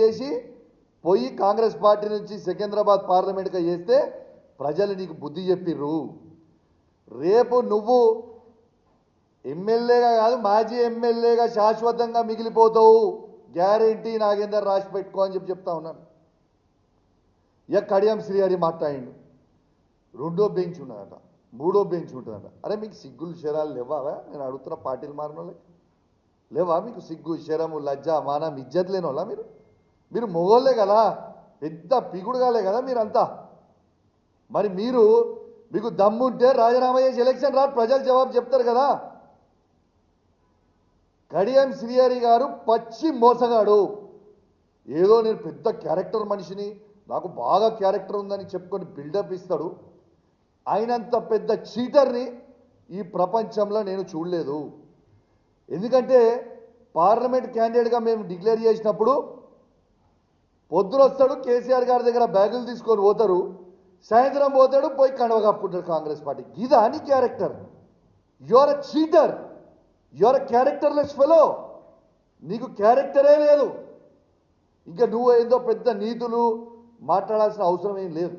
చేసి పోయి కాంగ్రెస్ పార్టీ నుంచి సికింద్రాబాద్ పార్లమెంట్గా చేస్తే ప్రజలు నీకు బుద్ధి చెప్పిర్రు. రేపు నువ్వు ఎమ్మెల్యేగా కాదు మాజీ ఎమ్మెల్యేగా శాశ్వతంగా మిగిలిపోతావు. గ్యారెంటీ నాగేందర్ రాసి పెట్టుకో అని చెప్పి చెప్తా ఉన్నాను. ఇక కడియం శ్రీహరి మాట్లాడిండు. రెండో బెంచ్ ఉన్నదట మూడో బెంచ్ ఉంటుందట. అరే మీకు సిగ్గులు శరాలు లేవావా? నేను అడుగుతున్న పార్టీలు మారిన వాళ్ళకి. లేవా మీకు సిగ్గు శరము లజ్జ మానం ఇజ్జత్ లేని వాళ్ళ మీరు? మీరు మొగోళ్ళే కదా పెద్ద పిగుడుగాలే కదా మీరంతా. మరి మీరు మీకు దమ్ముంటే రాజీనామా చేసి ఎలక్షన్ రాదు ప్రజలు జవాబు చెప్తారు కదా. కడియం శ్రీహరి గారు పచ్చి మోసగాడు. ఏదో నేను పెద్ద క్యారెక్టర్ మనిషిని నాకు బాగా క్యారెక్టర్ ఉందని చెప్పుకొని బిల్డప్ ఇస్తాడు. ఆయనంత పెద్ద చీటర్ని ఈ ప్రపంచంలో నేను చూడలేదు. ఎందుకంటే పార్లమెంట్ క్యాండిడేట్గా మేము డిక్లేర్ చేసినప్పుడు పొద్దున వస్తాడు కేసీఆర్ గారి దగ్గర బ్యాగులు తీసుకొని పోతారు. సాయంత్రం పోతాడు పోయి కండవ కప్పుకుంటాడు కాంగ్రెస్ పార్టీ. ఇదా అని character? Your a cheater. Your a characterless fellow. నీకు క్యారెక్టరే లేదు. ఇంకా నువ్వు ఏదో పెద్ద నీతులు మాట్లాడాల్సిన అవసరం ఏం లేదు.